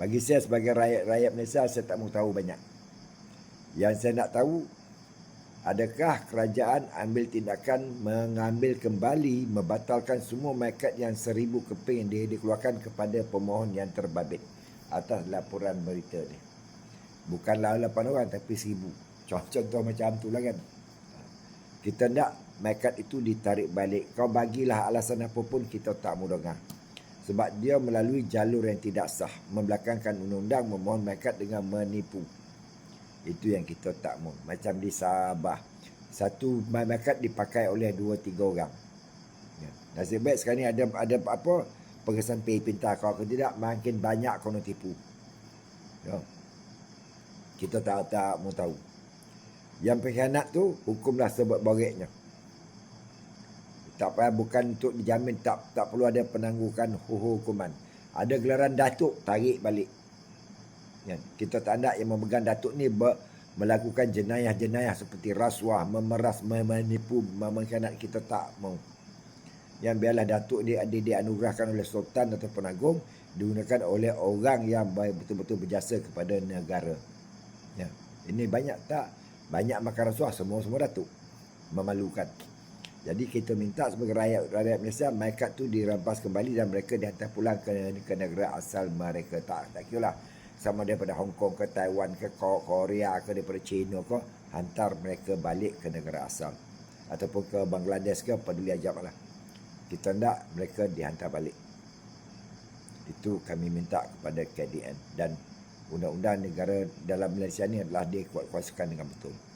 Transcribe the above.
Bagi saya sebagai rakyat-rakyat Malaysia, saya tak mau tahu banyak. Yang saya nak tahu, adakah kerajaan ambil tindakan mengambil kembali, membatalkan semua market yang seribu keping yang dikeluarkan kepada pemohon yang terbabit atas laporan berita ni. Bukanlah 8 orang tapi seribu. Contoh macam tu lah kan. Kita nak market itu ditarik balik. Kau bagilah alasan apa pun kita tak mau dengar. Sebab dia melalui jalur yang tidak sah. Membelakangkan undang-undang memohon market dengan menipu. Itu yang kita tak mau. Macam di Sabah. Satu market dipakai oleh dua tiga orang. Ya. Nasib baik sekarang ni ada ada apa pengesan pay pintar kalau tidak makin banyak kau nak tipu. Ya. Kita tak tak mau tahu. Yang pengkhianat tu hukumlah sebab bareknya. Tak payah bukan untuk dijamin tak tak perlu ada penangguhan hukuman. Ada gelaran datuk tarik balik. Ya, kita tak ada yang memegang datuk ni ber, melakukan jenayah-jenayah seperti rasuah, memeras, menipu, mengkhianat kita tak mau. Yang biarlah datuk dia ada dianugerahkan oleh sultan atau penagung digunakan oleh orang yang betul-betul berjasa kepada negara. Ya. Ini banyak tak banyak makan rasuah semua-semua datuk. Memalukan. Jadi kita minta sebagai rakyat rakyat Malaysia mereka tu dirampas kembali dan mereka dihantar pulang ke, ke negara asal mereka. Tak tak kira lah. Sama daripada Hong Kong ke Taiwan ke Korea ke daripada China ke hantar mereka balik ke negara asal. Ataupun ke Bangladesh ke peduli ajab lah. Kita nak mereka dihantar balik. Itu kami minta kepada KDN dan undang-undang negara dalam Malaysia ni adalah dikuatkuasakan dengan betul